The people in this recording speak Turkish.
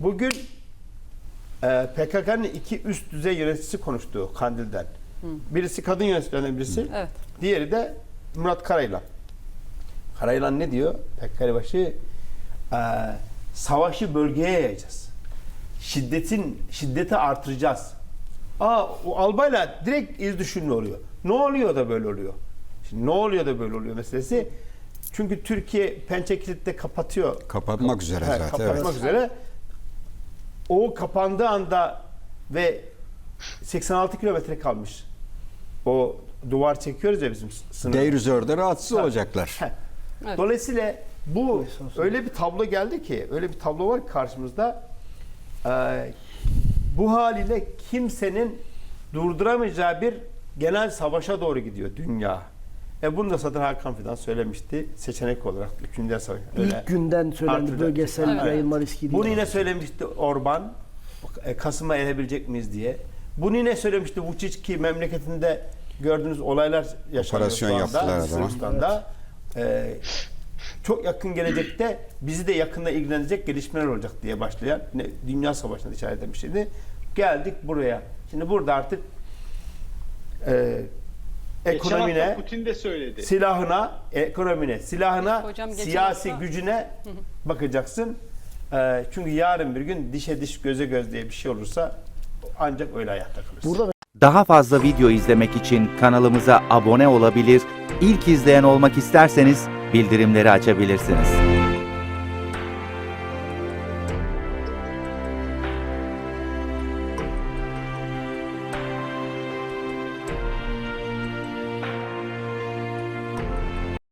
Bugün e, PKK'nın iki üst düzey yöneticisi konuştu Kandil'den. Birisi kadın yöneticilerden birisi. Evet. Diğeri de Murat Karayılan. Karayılan ne diyor? PKK başı e, savaşı bölgeye yayacağız. Şiddetin şiddeti artıracağız. Aa o albayla direkt iz düşünme oluyor. Ne oluyor da böyle oluyor? Şimdi ne oluyor da böyle oluyor meselesi? Çünkü Türkiye Pençe Kilit'te kapatıyor. Kapatmak üzere zaten. Kapatmak evet. üzere. O kapandığı anda ve 86 kilometre kalmış. O duvar çekiyoruz ya bizim sınır. Deirüzör'de rahatsız olacaklar. Heh. Evet. Dolayısıyla bu öyle bir tablo geldi ki, öyle bir tablo var ki karşımızda. Ee, bu haliyle kimsenin durduramayacağı bir genel savaşa doğru gidiyor dünya. E bunu da zaten Hakan Fidan söylemişti seçenek olarak 3. Dünya Savaşı. Öyle İlk günden söylendi bölgesel Evet. yayılma riski değil. Bunu yine söylemişti Orban. e, Kasım'a erebilecek miyiz diye. Bunu yine söylemişti Vučić ki memleketinde gördüğünüz olaylar yaşanıyor Operasyon şu anda. Sırbistan'da. E, çok yakın gelecekte bizi de yakında ilgilenecek gelişmeler olacak diye başlayan yine Dünya Savaşı'na işaret etmişti. Geldik buraya. Şimdi burada artık e, ekonomine, hafta Putin de söyledi. silahına, ekonomine, silahına, Hocam geçen siyasi hafta- gücüne bakacaksın. Ee, çünkü yarın bir gün dişe diş göze göz diye bir şey olursa ancak öyle ayakta kalırsın. Burada Daha fazla video izlemek için kanalımıza abone olabilir, ilk izleyen olmak isterseniz bildirimleri açabilirsiniz.